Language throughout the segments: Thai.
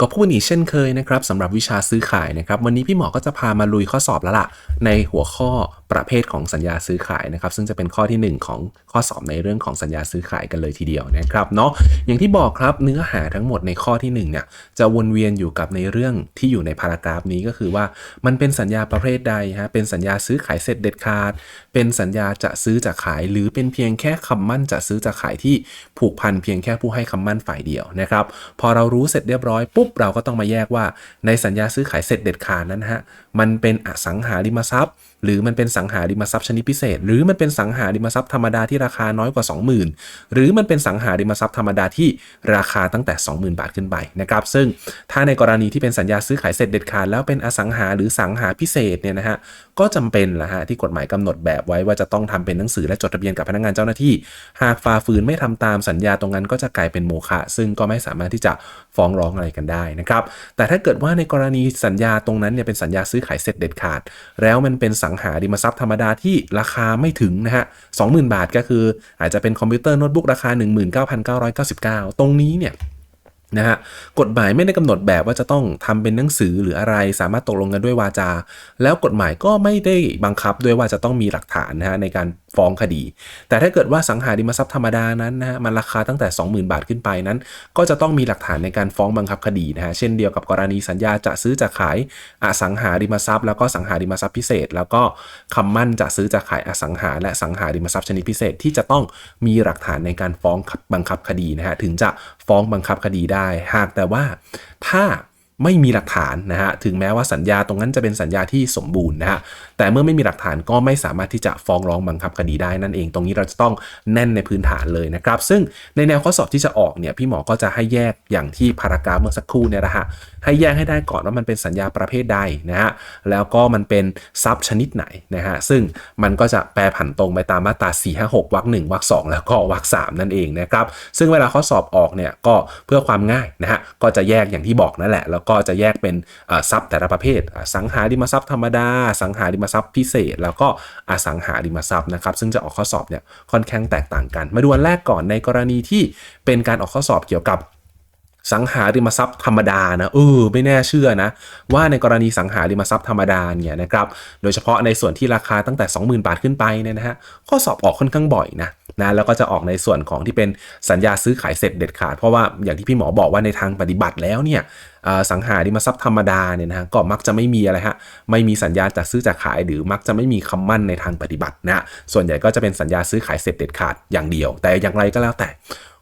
ก็พูดอีกเช่นเคยนะครับสำหรับวิชาซื้อขายนะครับ วันนี้พี่หมอก็จะพามาลุยข้อสอบแล้วล่ะ ในหัวข้อประเภทของสัญญาซื้อขายนะครับ ซึ่งจะเป็นข้อทีหนึ่1 ของข้อสอบในเรื่องของสัญญาซื้อขายกันเลยทีเดียวนะครับเนาะอย่างที่บอกครับเนื้อหาทั้งหมดในข้อที่1เนี่ยจะวนเวียนอยู่กับในเรื่องที่อยู่ในพารากราฟนี้ก็คือว่ามันเป็นสัญญาประเภทใดฮะเป็นสัญญาซื้อขายเสร็จเด็ดขาด เป็นสัญญาจะซื้อจะขาย หรือเป็นเพียงแค่คำมั่นจะซื้อจะขายที่ผูกพันเพียงแค่ผู้ให้คำมั่นฝ่ายเดียวนะครับพอเรารู้เสร็จเรียบร้อยปุ๊บเราก็ต้องมาแยกว่า ในสัญญาซื้อขายเสร็จเด็ดขาดนั้นฮะมันเป็นอสังหาริมทรัพย์ หรือมันเป็นสังหาริมทรัพย์ชนิดพิเศษ หรือมันเป็นสังหาริมทรัพย์ธรรมดาที่ราคาน้อยกว่า 20,000 หรือมันเป็นสังหาริมทรัพย์ธรรมดาที่ราคาตั้งแต่ 20,000 บาทขึ้นไปนะครับซึ่งถ้าในกรณีที่เป็นสัญญาซื้อขายเสร็จเด็ดขาดแล้วเป็นอสังหาหรือสังหาพิเศษเนี่ยนะฮะก็จำเป็นละฮะที่กฎหมายกำหนดแบบไว้ว่าจะต้องทำเป็นหนังสือและจดทะเบียนกับพนักงานเจ้าหน้าที่ หากฝ่าฝืนไม่ทำตามสัญญาตรงนั้นก็จะกลายเป็นโมฆะซึ่งก็ไม่สามารถที่จะฟ้องร้องอะไรกันได้นะครับ แต่ถ้าเกิดว่าในกรณีสัญญาตรงนั้นเนี่ยเป็นสัญญาซื้อขายเสร็จเด็ดขาด แล้วมันเป็นสังหาริมทรัพย์ธรรมดาที่ราคาไม่ถึงนะฮะ20,000บาทก็คืออาจจะเป็นคอมพิวเตอร์โน้ตบุ๊กราคา 19,999 ตรงนี้เนี่ยนะฮะกฎหมายไม่ได้กำหนดแบบว่าจะต้องทำเป็นหนังสือหรืออะไร สามารถตกลงกันด้วยวาจา แล้วกฎหมายก็ไม่ได้บังคับด้วยว่าจะต้องมีหลักฐานนะฮะในการฟ้องคดี แต่ถ้าเกิดว่าสังหาริมทรัพย์ธรรมดานั้นนะฮะมันราคาตั้งแต่ 20,000 บาทขึ้นไปนั้น ก็จะต้องมีหลักฐานในการฟ้องบังคับคดีนะฮะเช่นเดียวกับกรณีสัญญาจะซื้อจะขายอสังหาริมทรัพย์ แล้วก็สังหาริมทรัพย์พิเศษ แล้วก็คำมั่นจะซื้อจะขายอสังหา และสังหาริมทรัพย์ชนิดพิเศษที่จะต้องมีหลักฐานในการฟ้องบังคับคดีนะฮะถึงจะฟ้องบังคับคดีได้ หากแต่ว่าถ้า ไม่มีหลักฐานนะฮะถึงแม้ว่าสัญญาตรงนั้นจะเป็นสัญญาที่สมบูรณ์นะฮะแต่เมื่อไม่มีหลักฐานก็ไม่สามารถที่จะฟ้องร้องบังคับคดีได้นั่นเอง ตรงนี้เราจะต้องแน่นในพื้นฐานเลยนะครับ ซึ่งในแนวข้อสอบที่จะออกเนี่ยพี่หมอก็จะให้แยกอย่างที่พารากราฟเมื่อสักครู่เนี่ยนะฮะให้แยกให้ได้ก่อนว่ามันเป็นสัญญาประเภทใดนะฮะแล้วก็มันเป็นทรัพย์ชนิดไหนนะฮะซึ่งมันก็จะแปรผันตรงไปตามมาตรา 4 5 6วรรคหนึ่งวรรคสแล้วก็วรรคสนั่นเองนะครับซึ่งเวลาข้อสอบออกเนี่ยก็เพื่อความง่ายนะฮะก็จะแยกอย่างที่บอกนั่นแหละแล้วก็จะแยกเป็นทรัพย์แต่ละประเภท สังหาริมทรัพย์ธรรมดา สังหาริมทรัพย์พิเศษ แล้วก็อสังหาริมทรัพย์นะครับ ซึ่งจะออกข้อสอบเนี่ยค่อนข้างแตกต่างกัน มาดูอันแรกก่อนในกรณีที่เป็นการออกข้อสอบเกี่ยวกับ สังหาริมทรัพย์ธรรมดานะเออไม่แน่เชื่อนะ ว่าในกรณีสังหาริมทรัพย์ธรรมดาเนี่ยนะครับโดยเฉพาะในส่วนที่ราคาตั้งแต่ 20,000 บาทขึ้นไปเนี่ยนะฮะข้อสอบออกค่อนข้างบ่อยนะนะแล้วก็จะออกในส่วนของที่เป็นสัญญาซื้อขายเสร็จเด็ดขาด เพราะว่าอย่างที่พี่หมอบอกว่าในทางปฏิบัติแล้วเนี่ยสังหาริมทรัพย์ธรรมดาเนี่ยนะก็มักจะไม่มีอะไรฮะไม่มีสัญญาจัดซื้อจัดขาย หรือมักจะไม่มีคำมั่นในทางปฏิบัตินะส่วนใหญ่ก็จะเป็นสัญญาซื้อขายเสร็จเด็ดขาดอย่างเดียว แต่อย่างไรก็แล้วแต่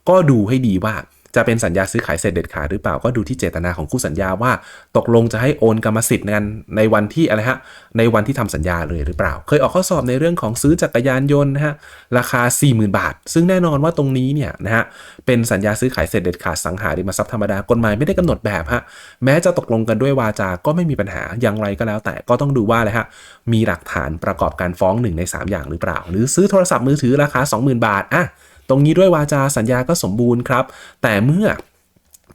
ก็ดูให้ดีว่า จะเป็นสัญญาซื้อขายเสร็จเด็ดขาดหรือเปล่าก็ดูที่เจตนาของคู่สัญญาว่า ตกลงจะให้โอนกรรมสิทธิ์กันในวันที่อะไรฮะในวันที่ทำสัญญาเลยหรือเปล่า เคยออกข้อสอบในเรื่องของซื้อจักรยานยนต์นะฮะราคา 40,000 บาท ซึ่งแน่นอนว่าตรงนี้เนี่ยนะฮะเป็นสัญญาซื้อขายเสร็จเด็ดขาดสังหาริมทรัพย์ธรรมดากฎหมายไม่ได้กำหนดแบบฮะแม้จะตกลงกันด้วยวาจาก็ไม่มีปัญหาอย่างไรก็แล้ว แต่ก็ต้องดูว่าอะไรฮะมีหลักฐานประกอบการฟ้อง1ใน3 อย่างหรือเปล่า หรือซื้อโทรศัพท์มือถือราคา 20,000 บาทอะ ตรงนี้ด้วยวาจาสัญญาก็สมบูรณ์ครับ แต่เมื่อ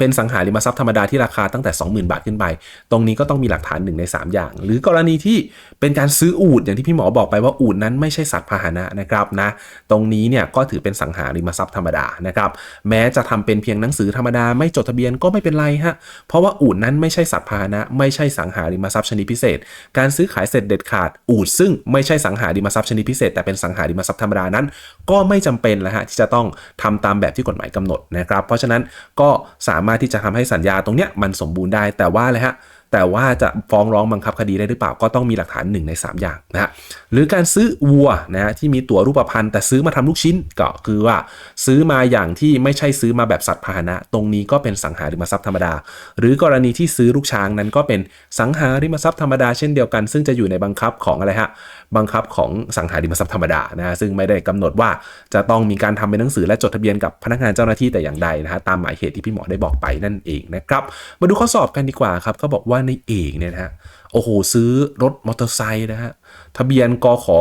เป็นสังหาริมทรัพย์ธรรมดาที่ราคาตั้งแต่ 20,000 บาทขึ้นไป ตรงนี้ก็ต้องมีหลักฐาน1ใน 3 อย่าง หรือกรณีที่เป็นการซื้ออูดอย่างที่พี่หมอบอกไปว่าอูดนั้นไม่ใช่สัตว์พาหนะนะครับนะ ตรงนี้เนี่ยก็ถือเป็นสังหาริมทรัพย์ธรรมดานะครับ แม้จะทำเป็นเพียงหนังสือธรรมดาไม่จดทะเบียนก็ไม่เป็นไรฮะ เพราะว่าอูดนั้นไม่ใช่สัตว์พาหนะไม่ใช่สังหาริมทรัพย์ชนิดพิเศษ การซื้อขายเสร็จเด็ดขาดอูดซึ่งไม่ใช่สังหาริมทรัพย์ชนิดพิเศษแต่เป็นสังหาริมทรัพย์ธรรมดานั้น ก็ไม่จำเป็นแล้วฮะที่จะต้องทำตามแบบที่กฎหมายกำหนดนะครับ เพราะฉะนั้นก็สามารถที่จะทำให้สัญญาตรงเนี้ยมันสมบูรณ์ได้แต่ว่าเลยฮะ แต่ว่าจะฟ้องร้องบังคับคดีได้หรือเปล่าก็ต้องมีหลักฐาน 1 ใน 3 อย่างนะฮะหรือการซื้อวัวนะฮะที่มีตั๋วรูปพรรณแต่ซื้อมาทำลูกชิ้นก็คือว่า ซื้อมาอย่างที่ไม่ใช่ซื้อมาแบบสัตว์พาหนะ ตรงนี้ก็เป็นสังหาริมทรัพย์ธรรมดา หรือกรณีที่ซื้อลูกช้างนั้นก็เป็นสังหาริมทรัพย์ธรรมดาเช่นเดียวกัน ซึ่งจะอยู่ในบังคับของอะไรฮะบังคับของสังหาริมทรัพย์ธรรมดานะฮะซึ่งไม่ได้กำหนดว่าจะต้องมีการทำเป็นหนังสือและจดทะเบียนกับพนักงานเจ้าหน้าที่แต่อย่างใดนะฮะตามหมายเหตุที่พี่หมอได้บอกไปนั่นเองนะครับมาดูข้อสอบกันดีกว่าครับเขาบอกว่าในเอกเนี่ยนะฮะโอ้โหซื้อรถมอเตอร์ไซค์นะฮะทะเบียนกขอ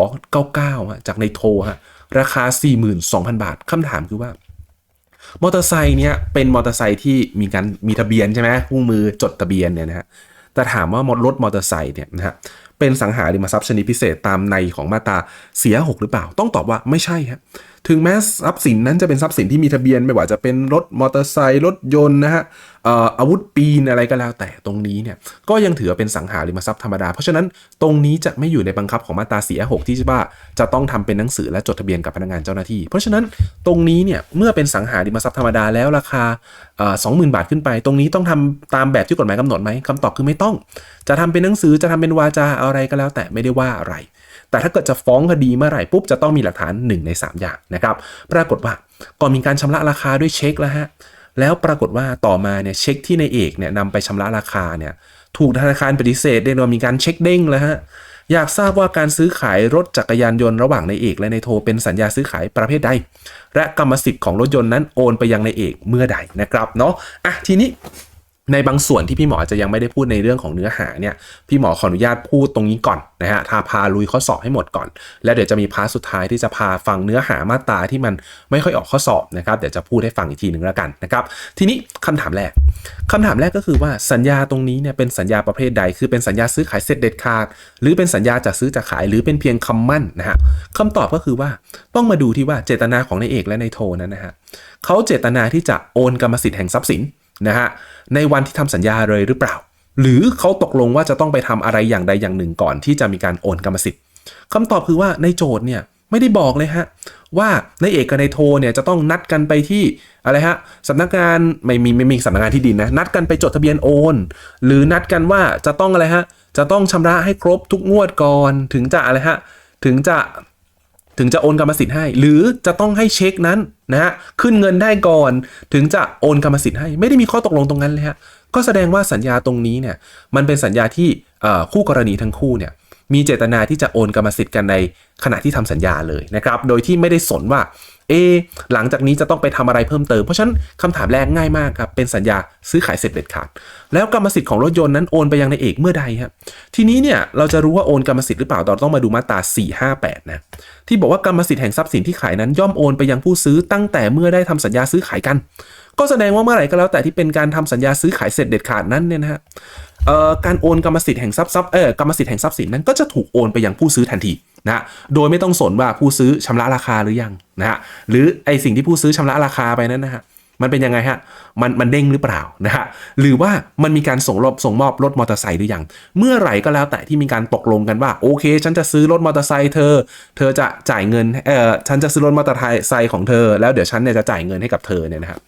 99จากในโทฮะราคา 42,000 บาทคำถามคือว่ามอเตอร์ไซค์เนี่ยเป็นมอเตอร์ไซค์ที่มีการมีทะเบียนใช่ไหมคู่มือจดทะเบียนเนี่ยนะฮะแต่ถามว่ารถมอเตอร์ไซค์เนี่ยนะฮะเป็นสังหาริมทรัพย์ชนิดพิเศษตามในของมาตราเสียหกหรือเปล่า ต้องตอบว่าไม่ใช่ฮะ ถึงแม้ทรัพย์สินนั้นจะเป็นทรัพย์สินที่มีทะเบียนไม่ว่าจะเป็นรถมอเตอร์ไซค์รถยนต์นะฮะอาวุธปีนอะไรก็แล้วแต่ตรงนี้เนี่ยก็ยังถือเป็นสังหาริมทรัพย์ธรรมดา เพราะฉะนั้นตรงนี้จะไม่อยู่ในบังคับของมาตราเสียหกที่ว่าจะต้องทำเป็นหนังสือและจดทะเบียนกับพนักงานเจ้าหน้าที่ เพราะฉะนั้นตรงนี้เนี่ยเมื่อเป็นสังหาริมทรัพย์ธรรมดาแล้วราคาสองหมื่นบาทขึ้นไป ตรงนี้ต้องทำตามแบบที่กฎหมายกำหนดไหมคำตอบคือไม่ต้อง จะทำเป็นหนังสือจะทำเป็นวาจาอะไรก็แล้วแต่ไม่ได้ว่าอะไร แต่ถ้าเกิดจะฟ้องคดีเมื่อไหร่ปุ๊บจะต้องมีหลักฐาน 1 ใน 3 อย่างนะครับ ปรากฏว่าก่อนมีการชำระราคาด้วยเช็คแล้วฮะแล้วปรากฏว่าต่อมาเนี่ยเช็คที่ในเอกเนี่ยนำไปชำระราคาเนี่ยถูกธนาคารปฏิเสธเรียกว่ามีการเช็คเด้งแล้วฮะอยากทราบว่าการซื้อขายรถจักรยานยนต์ระหว่างในเอกและในโทเป็นสัญญาซื้อขายประเภทใด และกรรมสิทธิ์ของรถยนต์นั้นโอนไปยังในเอกเมื่อใดนะครับเนาะอะทีนี้ ในบางส่วนที่พี่หมอจะยังไม่ได้พูดในเรื่องของเนื้อหาเนี่ยพี่หมอขออนุญาตพูดตรงนี้ก่อนนะฮะทาพาลุยข้อสอบให้หมดก่อน แล้วเดี๋ยวจะมีพาร์ทสุดท้ายที่จะพาฟังเนื้อหามาตราที่มันไม่ค่อยออกข้อสอบนะครับเดี๋ยวจะพูดให้ฟังอีกทีหนึ่งแล้วกันนะครับทีนี้คำถามแรกคำถามแรกก็คือว่าสัญญาตรงนี้เนี่ยเป็นสัญญาประเภทใด คือเป็นสัญญาซื้อขายเสร็จเด็ดขาด หรือเป็นสัญญาจะซื้อจะขายหรือเป็นเพียงคำมั่นนะฮะคำตอบก็คือว่าต้องมาดูที่ว่าเจตนาของนายเอกและนายโทนั้นนะฮะเขาเจตนาที่จะโอนกรรมสิทธิ์แห่งทรัพย์สิน นะฮะในวันที่ทำสัญญาเลยหรือเปล่า หรือเขาตกลงว่าจะต้องไปทำอะไรอย่างใดอย่างหนึ่งก่อนที่จะมีการโอนกรรมสิทธิ์คำตอบคือว่าในโจทย์เนี่ยไม่ได้บอกเลยฮะว่าในเอกกับในโทเนี่ยจะต้องนัดกันไปที่อะไรฮะสำนักงานไม่มีไม่มีสำนักงานที่ดินนะนัดกันไปจดทะเบียนโอน หรือนัดกันว่าจะต้องอะไรฮะจะต้องชำระให้ครบทุกงวดก่อน ถึงจะอะไรฮะถึงจะ ถึงจะโอนกรรมสิทธิ์ให้ หรือจะต้องให้เช็คนั้นนะฮะขึ้นเงินได้ก่อนถึงจะโอนกรรมสิทธิ์ให้ ไม่ได้มีข้อตกลงตรงนั้นเลยฮะก็แสดงว่าสัญญาตรงนี้เนี่ยมันเป็นสัญญาที่คู่กรณีทั้งคู่เนี่ยมีเจตนาที่จะโอนกรรมสิทธิ์กันในขณะที่ทำสัญญาเลยนะครับ โดยที่ไม่ได้สนว่า เอ หลังจากนี้จะต้องไปทำอะไรเพิ่มเติม เพราะฉะนั้นคำถามแรกง่ายมากครับ เป็นสัญญาซื้อขายเสร็จเด็ดขาด แล้วกรรมสิทธิ์ของรถยนต์นั้นโอนไปยังในเอกเมื่อใดครับทีนี้เนี่ยเราจะรู้ว่าโอนกรรมสิทธิ์หรือเปล่าเราต้องมาดูมาตรา458 นะ ที่บอกว่ากรรมสิทธิ์แห่งทรัพย์สินที่ขายนั้นย่อมโอนไปยังผู้ซื้อตั้งแต่เมื่อได้ทำสัญญาซื้อขายกัน ก็แสดงว่าเมื่อไหร่ก็แล้วแต่ที่เป็นการทำสัญญาซื้อขายเสร็จเด็ดขาดนั้นเนี่ยนะฮะการโอนกรรมสิทธิ์แห่งทรัพย์ทรัพย์เออกรรมสิทธิ์แห่งทรัพย์สินนั้นก็จะถูกโอนไปยังผู้ซื้อทันที นะโดยไม่ต้องสนว่าผู้ซื้อชำระราคาหรือยังนะฮะหรือไอสิ่งที่ผู้ซื้อชำระราคาไปนั้นนะฮะมันเป็นยังไงฮะมันมันเด้งหรือเปล่านะฮะหรือว่ามันมีการส่งรบส่งมอบรถมอเตอร์ไซค์หรือยังเมื่อไหร่ก็แล้วแต่ที่มีการตกลงกันว่าโอเค ฉันจะซื้อรถมอเตอร์ไซค์เธอ เธอจะจ่ายเงินเออฉันจะซื้อรถมอเตอร์ไซค์ของเธอ แล้วเดี๋ยวฉันเนี่ยจะจ่ายเงินให้กับเธอเนี่ยนะครับ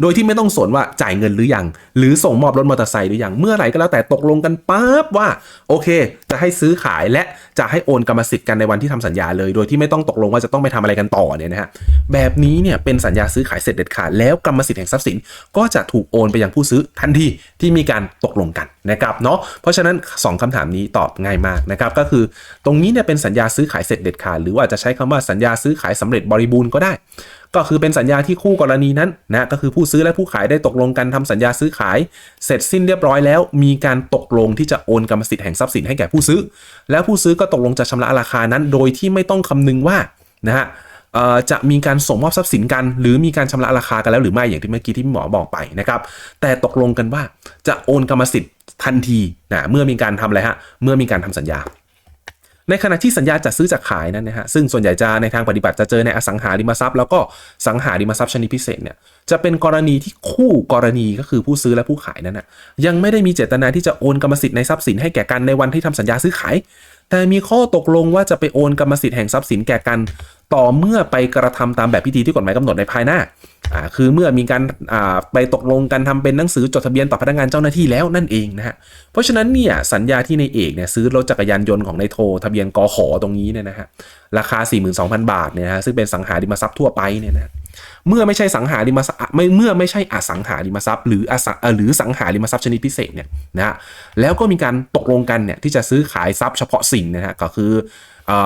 โดยที่ไม่ต้องสนว่าจ่ายเงินหรือยัง หรือส่งมอบรถมอเตอร์ไซค์หรือยัง เมื่อไหร่ก็แล้วแต่ตกลงกันปั๊บว่า โอเค จะให้ซื้อขายและจะให้โอนกรรมสิทธิ์กันในวันที่ทำสัญญาเลย โดยที่ไม่ต้องตกลงว่าจะต้องไปทำอะไรกันต่อเนี่ยนะฮะแบบนี้เนี่ยเป็นสัญญาซื้อขายเสร็จเด็ดขาดแล้วกรรมสิทธิ์แห่งทรัพย์สิน ก็จะถูกโอนไปยังผู้ซื้อทันทีที่มีการตกลงกันนะครับเนาะเพราะฉะนั้น 2คำถามนี้ตอบง่ายมากนะครับก็คือตรงนี้เนี่ยเป็นสัญญาซื้อขายเสร็จเด็ดขาดหรือว่าจะใช้คำว่าสัญญาซื้อขายสำเร็จบริบูรณ์ก็ได้ ก็คือเป็นสัญญาที่คู่กรณีนั้นนะก็คือผู้ซื้อและผู้ขายได้ตกลงกันทำสัญญาซื้อขาย เสร็จสิ้นเรียบร้อยแล้ว มีการตกลงที่จะโอนกรรมสิทธิ์แห่งทรัพย์สินให้แก่ผู้ซื้อ แล้วผู้ซื้อก็ตกลงจะชำระราคานั้น โดยที่ไม่ต้องคำนึงว่านะฮะจะมีการส่งมอบทรัพย์สินกัน หรือมีการชำระราคากันแล้วหรือไม่อย่างที่เมื่อกี้ที่หมอบอกไปนะครับ แต่ตกลงกันว่าจะโอนกรรมสิทธิ์ทันทีนะเมื่อมีการทำอะไรฮะเมื่อมีการทำสัญญา ในขณะที่สัญญาจัดซื้อจัดขายนั้นนะฮะซึ่งส่วนใหญ่จะในทางปฏิบัติจะเจอในอสังหาริมทรัพย์ แล้วก็สังหาริมทรัพย์ชนิดพิเศษเนี่ยจะเป็นกรณีที่คู่กรณีก็คือผู้ซื้อและผู้ขายนั้นนะยังไม่ได้มีเจตนาที่จะโอนกรรมสิทธิ์ในทรัพย์สินให้แก่กันในวันที่ทำสัญญาซื้อขาย แต่มีข้อตกลงว่าจะไปโอนกรรมสิทธิ์แห่งทรัพย์สินแก่กัน ต่อเมื่อไปกระทำตามแบบพิธีที่กฎหมายกำหนดในภายหน้า อ่าคือเมื่อมีการอ่าไปตกลงกันทำเป็นหนังสือจดทะเบียนต่อพนักงานเจ้าหน้าที่แล้วนั่นเองนะฮะเพราะฉะนั้นเนี่ยสัญญาที่ในเอกเนี่ยซื้อรถจักรยานยนต์ของในโททะเบียนกอขอตรงนี้เนี่ยนะฮะราคา 42,000 บาทเนี่ยฮะซึ่งเป็นสังหาริมทรัพย์ทั่วไปเนี่ยนะเมื่อไม่ใช่สังหาริมทรัพย์ไม่เมื่อไม่ใช่อสังหาริมทรัพย์ หรืออสังหรือสังหาริมทรัพย์ชนิดพิเศษเนี่ยนะแล้วก็มีการตกลงกันเนี่ยที่จะซื้อขายทรัพย์เฉพาะสิ่งนะฮะก็คือ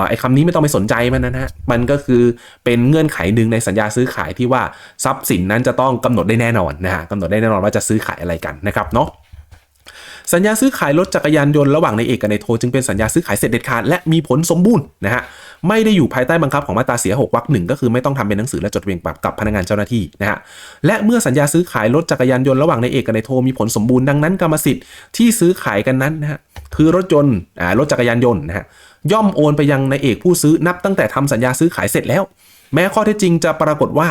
ไอ้คำนี้ไม่ต้องไปสนใจมันนะฮะมันก็คือเป็นเงื่อนไขหนึ่งในสัญญาซื้อขายที่ว่าทรัพย์สินนั้นจะต้องกำหนดได้แน่นอนนะฮะกำหนดได้แน่นอนว่าจะซื้อขายอะไรกันนะครับเนาะสัญญาซื้อขายรถจักรยานยนต์ระหว่างในเอกกับในโทจึงเป็นสัญญาซื้อขายเสร็จเด็ดขาดและมีผลสมบูรณ์นะฮะไม่ได้อยู่ภายใต้บังคับของมาตราเสียหกวรรคหนึ่งก็คือไม่ต้องทำเป็นหนังสือและจดทะเบียนปรับกับพนักงานเจ้าหน้าที่นะฮะและเมื่อสัญญาซื้อขายรถจักรยานยนต์ระหว่างในเอกกับในโทมีผลสมบูรณ์ดังนั้นกรรมสิทธิ์ที่ซื้อขายกันนั้นนะฮะคือรถยนต์อ่ารถจักรยานยนต์นะฮะ ย่อมโอนไปยังนายเอกผู้ซื้อนับตั้งแต่ทำสัญญาซื้อขายเสร็จแล้ว แม้ข้อเท็จจริงจะปรากฏว่า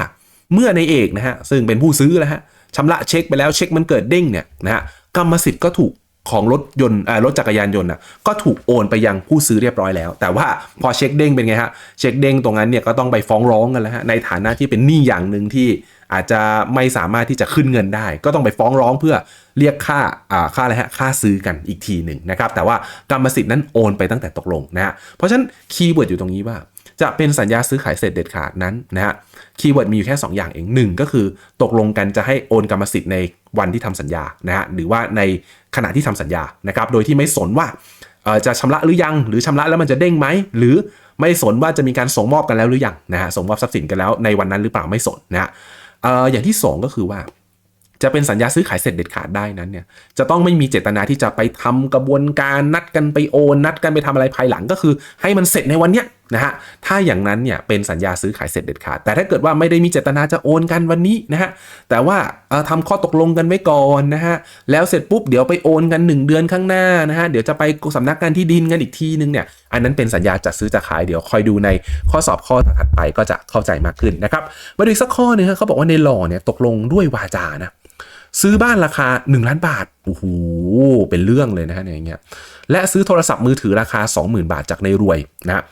เมื่อนายเอกนะฮะซึ่งเป็นผู้ซื้อแล้วฮะชำระเช็คไปแล้วเช็คมันเกิดเด้งเนี่ยนะฮะกรรมสิทธิ์ก็ถูก ของรถยนต์รถจักรยานยนต์นะก็ถูกโอนไปยังผู้ซื้อเรียบร้อยแล้ว แต่ว่าพอเช็คเด้งเป็นไงฮะเช็คเด้งตรงนั้นเนี่ยก็ต้องไปฟ้องร้องกันแล้วฮะในฐานะที่เป็นหนี้อย่างหนึ่งที่อาจจะไม่สามารถที่จะขึ้นเงินได้ ก็ต้องไปฟ้องร้องเพื่อเรียกค่าอ่าค่าอะไรฮะค่าซื้อกันอีกทีหนึ่งนะครับแต่ว่ากรรมสิทธิ์นั้นโอนไปตั้งแต่ตกลงนะฮะเพราะฉะนั้นคีย์เวิร์ดอยู่ตรงนี้ว่า จะเป็นสัญญาซื้อขายเสร็จเด็ดขาดนั้นนะฮะ คีย์เวิร์ดมีอยู่แค่ 2 อย่างเองหนึ่งก็คือตกลงกันจะให้โอนกรรมสิทธิ์ในวันที่ทำสัญญานะฮะหรือว่าในขณะที่ทำสัญญานะครับโดยที่ไม่สนว่าจะชำระหรือยัง หรือชำระแล้วมันจะเด้งไหมหรือไม่สนว่าจะมีการส่งมอบกันแล้วหรือยังนะฮะส่งมอบทรัพย์สินกันแล้วในวันนั้นหรือเปล่าไม่สนนะฮะอออย่างที่สองก็คือว่าจะเป็นสัญญาซื้อขายเสร็จเด็ดขาดได้นั้นเนี่ยจะต้องไม่มีเจตนาที่จะไปทำกระบวนการนัดกันไปโอน นัดกันไปทำอะไรภายหลังก็คือ ให้มันเสร็จในวันเนี้ย นะฮะถ้าอย่างนั้นเนี่ยเป็นสัญญาซื้อขายเสร็จเด็ดขาด แต่ถ้าเกิดว่าไม่ได้มีเจตนาจะโอนกันวันนี้นะฮะแต่ว่าเอ่อทำข้อตกลงกันไว้ก่อนนะฮะแล้วเสร็จปุ๊บเดี๋ยวไปโอนกัน 1 เดือนข้างหน้านะฮะเดี๋ยวจะไปสำนักงานที่ดินกันอีกทีนึงเนี่ยอันนั้นเป็นสัญญาจัดซื้อจะขายเดี๋ยวคอยดูในข้อสอบข้อถัดไปก็จะเข้าใจมากขึ้นนะครับมาดูอีกสักข้อหนึงครับเขาบอกว่าในหล่อเนี่ยตกลงด้วยวาจานะ ซื้อบ้านราคา 1 ล้านบาท โอ้โห เป็นเรื่องเลยนะฮะเนี่ยอย่างเงี้ย และซื้อโทรศัพท์มือถือราคา 20,000 บาทจากในรวยนะ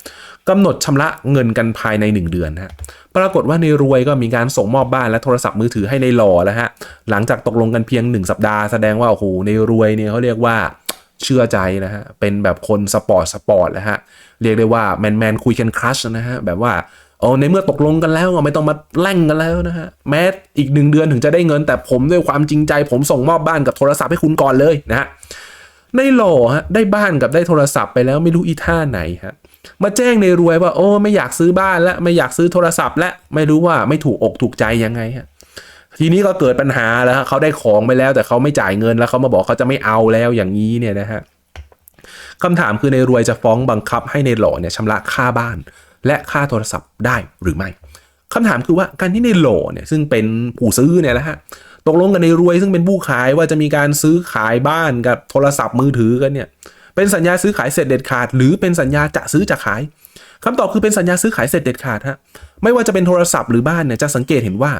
กำหนดชำระเงินกันภายใน 1 เดือนนะฮะปรากฏว่าในรวยก็มีการส่งมอบบ้านและโทรศัพท์มือถือให้ในหล่อแล้วฮะ หลังจากตกลงกันเพียง 1 สัปดาห์แสดงว่าโอ้โห ในรวยเนี่ยเขาเรียกว่าเชื่อใจนะฮะ เป็นแบบคนสปอร์ตสปอร์ตแล้วฮะ เรียกได้ว่าแมนแมนคุยกันครัชนะฮะ แบบว่า โอ้ในเมื่อตกลงกันแล้วไม่ต้องมาแล่งกันแล้วนะฮะแม้อีกหนึ่งเดือนถึงจะได้เงิน แต่ผมด้วยความจริงใจ ผมส่งมอบบ้านกับโทรศัพท์ให้คุณก่อนเลยนะฮะในหล่อฮะได้บ้านกับได้โทรศัพท์ไปแล้วไม่รู้อีท่าไหนฮะมาแจ้งในรวยว่า โอ้ไม่อยากซื้อบ้านและไม่อยากซื้อโทรศัพท์ และไม่รู้ว่าไม่ถูกอกถูกใจยังไงฮะทีนี้ก็เกิดปัญหาแล้วเขาได้ของไปแล้ว แต่เขาไม่จ่ายเงินแล้วเขามาบอกเขาจะไม่เอาแล้วอย่างนี้เนี่ยนะฮะคำถามคือในรวยจะฟ้องบังคับให้ในหล่อเนี่ยชำระค่าบ้าน และค่าโทรศัพท์ได้หรือไม่คำถามคือว่าการที่ในหลเนี่ยซึ่งเป็นผู้ซื้อเนี่ยแหละฮะตกลงกันในรวยซึ่งเป็นผู้ขายว่าจะมีการซื้อขายบ้านกับโทรศัพท์มือถือกันเนี่ยเป็นสัญญาซื้อขายเสร็จเด็ดขาด หรือเป็นสัญญาจะซื้อจะขายคำตอบคือเป็นสัญญาซื้อขายเสร็จเด็ดขาดฮะไม่ว่าจะเป็นโทรศัพท์หรือบ้านเนี่ยจะสังเกตเห็นว่า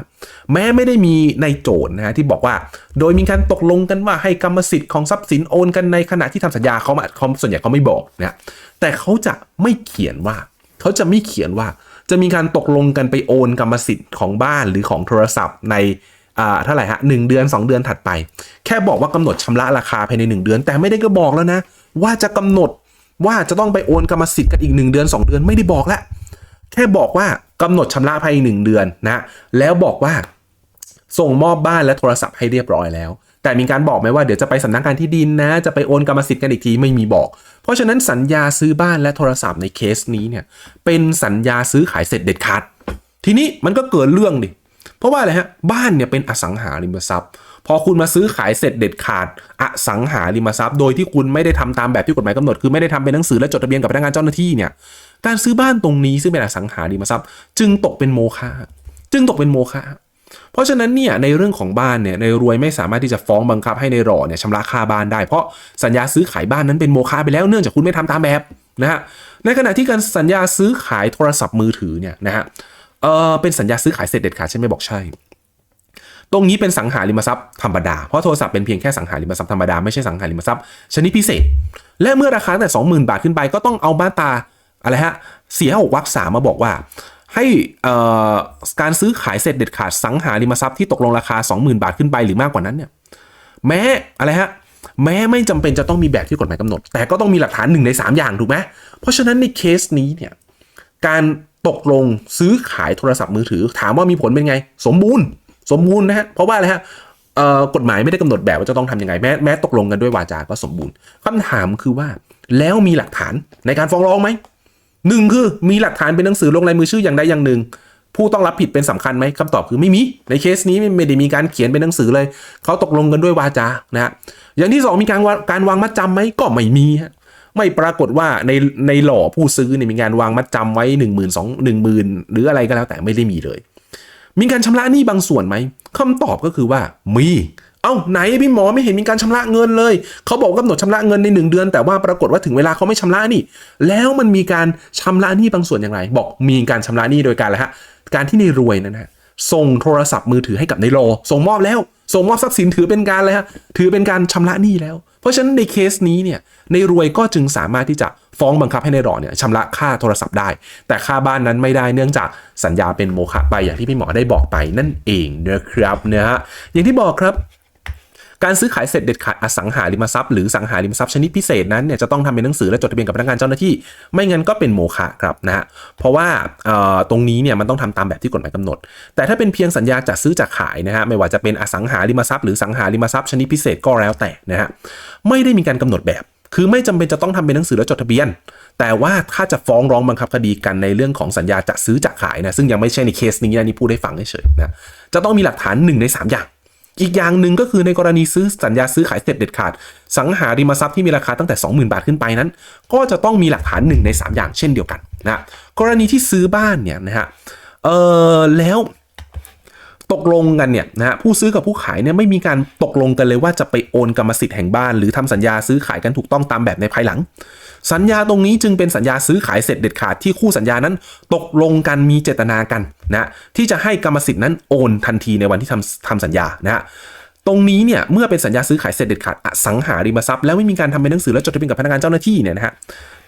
แม้ไม่ได้มีในโจทย์นะฮะที่บอกว่า โดยมีการตกลงกันว่าให้กรรมสิทธิ์ของทรัพย์สินโอนกันในขณะที่ทำสัญญาเขามาเขาส่วนใหญ่เขาไม่บอกนะแต่เขาจะไม่เขียนว่า เขาจะไม่เขียนว่าจะมีการตกลงกันไปโอนกรรมสิทธิ์ของบ้านหรือของโทรศัพท์ในอ่าเท่าไหร่ฮะหนึ่งเดือน 2 เดือนถัดไป แค่บอกว่ากำหนดชำระราคาภายใน 1 เดือน แต่ไม่ได้ก็บอกแล้วนะ ว่าจะกำหนดว่าจะต้องไปโอนกรรมสิทธิ์กันอีก 1 เดือน 2 เดือนไม่ได้บอกแล้วแค่บอกว่ากำหนดชำระภายในหนึ่งเดือนนะแล้วบอกว่า ส่งมอบบ้านและโทรศัพท์ให้เรียบร้อยแล้ว แต่มีการบอกไหมว่าเดี๋ยวจะไปสำนักงานที่ดินนะ จะไปโอนกรรมสิทธิ์กันอีกทีไม่มีบอก เพราะฉะนั้นสัญญาซื้อบ้านและโทรศัพท์ในเคสนี้เนี่ยเป็นสัญญาซื้อขายเสร็จเด็ดขาด ทีนี้มันก็เกิดเรื่องดิ เพราะว่าอะไรฮะบ้านเนี่ยเป็นอสังหาริมทรัพย์ พอคุณมาซื้อขายเสร็จเด็ดขาด อสังหาริมทรัพย์ โดยที่คุณไม่ได้ทำตามแบบที่กฎหมายกำหนดคือไม่ได้ทำเป็นหนังสือและจดทะเบียนกับพนักงานเจ้าหน้าที่เนี่ยการซื้อบ้านตรงนี้ซึ่งเป็นอสังหาริมทรัพย์ จึงตกเป็นโมฆะจึงตกเป็นโมฆะ เพราะฉะนั้นเนี่ยในเรื่องของบ้านเนี่ยในรวยไม่สามารถที่จะฟ้องบังคับให้ในหล่อเนี่ยชำระค่าบ้านได้ เพราะสัญญาซื้อขายบ้านนั้นเป็นโมฆะไปแล้วเนื่องจากคุณไม่ทำตามแบบนะฮะในขณะที่การสัญญาซื้อขายโทรศัพท์มือถือเนี่ยนะฮะเออเป็นสัญญาซื้อขายเสร็จเด็ดขาดใช่ไหมบอกใช่ ตรงนี้เป็นสังหาริมทรัพย์ธรรมดา เพราะโทรศัพท์เป็นเพียงแค่สังหาริมทรัพย์ธรรมดาไม่ใช่สังหาริมทรัพย์ชนิดพิเศษ และเมื่อราคาตั้งแต่สองหมื่นบาทขึ้นไปก็ต้องเอามาตาอะไรฮะเสียหกวรรคสามมาบอกว่า ให้การซื้อขายเสร็จเด็ดขาดสังหาริมทรัพย์ที่ตกลงราคา 20,000 บาทขึ้นไปหรือมากกว่านั้นเนี่ยแม้อะไรฮะแม้ไม่จำเป็นจะต้องมีแบบที่กฎหมายกำหนด แต่ก็ต้องมีหลักฐานหนึ่งใน 3 อย่างถูกไหมเพราะฉะนั้นในเคสนี้เนี่ยการตกลงซื้อขายโทรศัพท์มือถือ ถามว่ามีผลเป็นไง สมบูรณ์ สมบูรณ์นะฮะเพราะว่าอะไรฮะกฎหมายไม่ได้กำหนดแบบว่าจะต้องทำยังไงแม้แม้ตกลงกันด้วยวาจาก็สมบูรณ์คำถามคือว่าแล้วมีหลักฐานในการฟ้องร้องไหม หนึ่งคือมีหลักฐานเป็นหนังสือลงลายมือชื่ออย่างใดอย่างหนึ่ง ผู้ต้องรับผิดเป็นสำคัญไหมคำตอบคือไม่มี ในเคสนี้ไม่ได้มีการเขียนเป็นหนังสือเลย เขาตกลงกันด้วยวาจานะฮะอย่างที่สองมีการวาการวางมัดจำไหมก็ไม่มีฮะไม่ปรากฏว่าในในหล่อผู้ซื้อเนี่ยมีการวางมัดจำไว้หนึ่งหมื่นสองหนึ่งหมื่นหรืออะไรก็แล้วแต่ไม่ได้มีเลย มีการชำระหนี้บางส่วนไหมคำตอบก็คือว่ามี เอ้าไหนพี่หมอไม่เห็นมีการชำระเงินเลย เขาบอกกำหนดชำระเงินในหนึ่งเดือน แต่ว่าปรากฏว่าถึงเวลาเขาไม่ชำระนี่ แล้วมันมีการชำระหนี้บางส่วนอย่างไร บอกมีการชำระหนี้โดยการอะไรฮะ การที่ในรวยนั่นฮะส่งโทรศัพท์มือถือให้กับในโลส่งมอบแล้ว ส่งมอบทรัพย์สินถือเป็นการเลยฮะ ถือเป็นการชำระหนี้แล้ว เพราะฉะนั้นในเคสนี้เนี่ย ในรวยก็จึงสามารถที่จะฟ้องบังคับให้ในหล่อเนี่ยชำระค่าโทรศัพท์ได้ แต่ค่าบ้านนั้นไม่ได้เนื่องจากสัญญาเป็นโมฆะไปอย่างที่พี่หมอได้บอกไปนั่นเองนะครับนะฮะอย่างที่บอกครับ การซื้อขายเสร็จเด็ดขาดอสังหาริมทรัพย์หรือสังหาริมทรัพย์ชนิดพิเศษนั้นเนี่ยจะต้องทำเป็นหนังสือและจดทะเบียนกับพนักงานเจ้าหน้าที่ ไม่งั้นก็เป็นโมฆะครับนะฮะเพราะว่าตรงนี้เนี่ยมันต้องทำตามแบบที่กฎหมายกำหนด แต่ถ้าเป็นเพียงสัญญาจัดซื้อจัดขายนะฮะไม่ว่าจะเป็นอสังหาริมทรัพย์หรือสังหาริมทรัพย์ชนิดพิเศษก็แล้วแต่นะฮะไม่ได้มีการกำหนดแบบคือไม่จำเป็นจะต้องทำเป็นหนังสือและจดทะเบียน แต่ว่าถ้าจะฟ้องร้องบังคับคดีกันในเรื่องของสัญญาจัดซื้อจัดขายนะ ซึ่งยังไม่ใช่ในเคสนี้นะนี่พูดให้ฟังเฉยๆนะ จะต้องมีหลักฐานหนึ่งในสามอย่าง อีกอย่างหนึ่งก็คือในกรณีซื้อสัญญาซื้อขายเสร็จเด็ดขาด สังหาริมทรัพย์ที่มีราคาตั้งแต่ 20,000 บาทขึ้นไปนั้น ก็จะต้องมีหลักฐานหนึ่งใน 3 อย่างเช่นเดียวกันนะกรณีที่ซื้อบ้านเนี่ยนะฮะเออแล้วตกลงกันเนี่ยนะฮะผู้ซื้อกับผู้ขายเนี่ยไม่มีการตกลงกันเลยว่าจะไปโอนกรรมสิทธิ์แห่งบ้าน หรือทำสัญญาซื้อขายกันถูกต้องตามแบบในภายหลัง สัญญาตรงนี้จึงเป็นสัญญาซื้อขายเสร็จเด็ดขาดที่คู่สัญญานั้น ตกลงกันมีเจตนากันนะที่จะให้กรรมสิทธิ์นั้นโอนทันทีในวันที่ทำทำสัญญานะฮะตรงนี้เนี่ยเมื่อเป็นสัญญาซื้อขายเสร็จเด็ดขาดอสังหาริมทรัพย์แล้วไม่มีการทำเป็นหนังสือและจดทะเบียนกับพนักงานเจ้าหน้าที่เนี่ยนะฮะ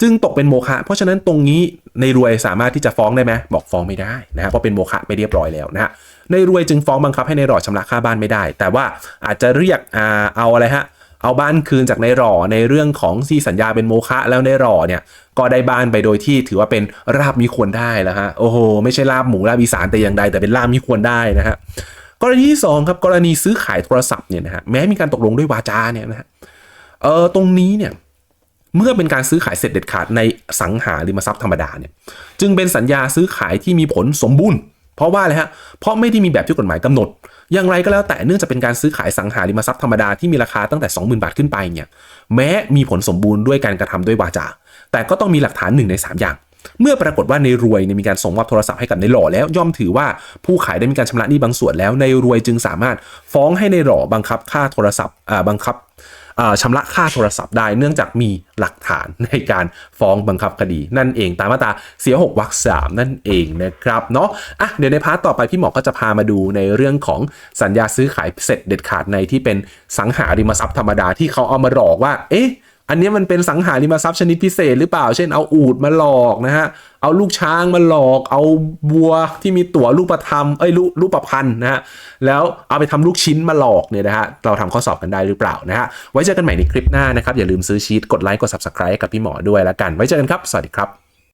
จึงตกเป็นโมฆะเพราะฉะนั้นตรงนี้ในรวยสามารถที่จะฟ้องได้ไหมบอกฟ้องไม่ได้นะฮะเพราะเป็นโมฆะไปเรียบร้อยแล้วนะฮะในรวยจึงฟ้องบังคับให้ในหลอดชำระค่าบ้านไม่ได้ แต่ว่าอาจจะเรียกอ่าเอาอะไรฮะ เอาบ้านคืนจากในหล่อในเรื่องของที่สัญญาเป็นโมฆะแล้วในหล่อเนี่ยก็ได้บ้านไปโดยที่ถือว่าเป็นราบมีควรได้แล้วฮะโอ้โหไม่ใช่ลาบหมูลาบอีสานแต่อย่างใดแต่เป็นลาบมีควรได้นะฮะกรณีที่สองครับกรณีซื้อขายโทรศัพท์เนี่ยนะฮะแม้มีการตกลงด้วยวาจาเนี่ยนะฮะเออตรงนี้เนี่ยเมื่อเป็นการซื้อขายเสร็จเด็ดขาดในสังหาริมทรัพย์ธรรมดาเนี่ยจึงเป็นสัญญาซื้อขายที่มีผลสมบูรณ์ เพราะว่าอะไรฮะเพราะไม่ได้มีแบบที่กฎหมายกำหนด อย่างไรก็แล้วแต่เนื่องจากเป็นการซื้อขายสังหาริมทรัพย์ธรรมดาที่มีราคาตั้งแต่ 20,000 บาทขึ้นไปเนี่ยแม้มีผลสมบูรณ์ด้วยการกระทำด้วยวาจา แต่ก็ต้องมีหลักฐานหนึ่งใน 3 อย่าง เมื่อปรากฏว่าในรวยมีการส่งมอบโทรศัพท์ให้กับในหล่อแล้วย่อมถือว่าผู้ขายได้มีการชำระหนี้บางส่วนแล้วในรวยจึงสามารถฟ้องให้ในหล่อบังคับค่าโทรศัพท์อ่าบังคับ ชำระค่าโทรศัพท์ได้เนื่องจากมีหลักฐานในการฟ้องบังคับคดี นั่นเองตามมาตราเสีย6วรรคสามนั่นเองนะครับเนาะอะเดี๋ยวในพาร์ทต่อไปพี่หมอก็จะพามาดูในเรื่องของสัญญาซื้อขายเสร็จเด็ดขาดในที่เป็นสังหาริมทรัพย์ธรรมดาที่เขาเอามาหลอกว่า เอ๊ะอันนี้มันเป็นสังหาริมทรัพย์ชนิดพิเศษหรือเปล่า เช่นเอาอูดมาหลอกนะฮะ เอาลูกช้างมาหลอก เอาบัวที่มีตั๋วลูกประทำเอ้ยลูกลูกประพันธ์นะฮะแล้วเอาไปทำลูกชิ้นมาหลอกเนี่ยนะฮะเราทำข้อสอบกันได้หรือเปล่านะฮะไว้เจอกันใหม่ในคลิปหน้านะครับอย่าลืมซื้อชีตกดไลค์กด subscribe กับพี่หมอด้วยแล้วกัน ไว้เจอกันครับ สวัสดีครับ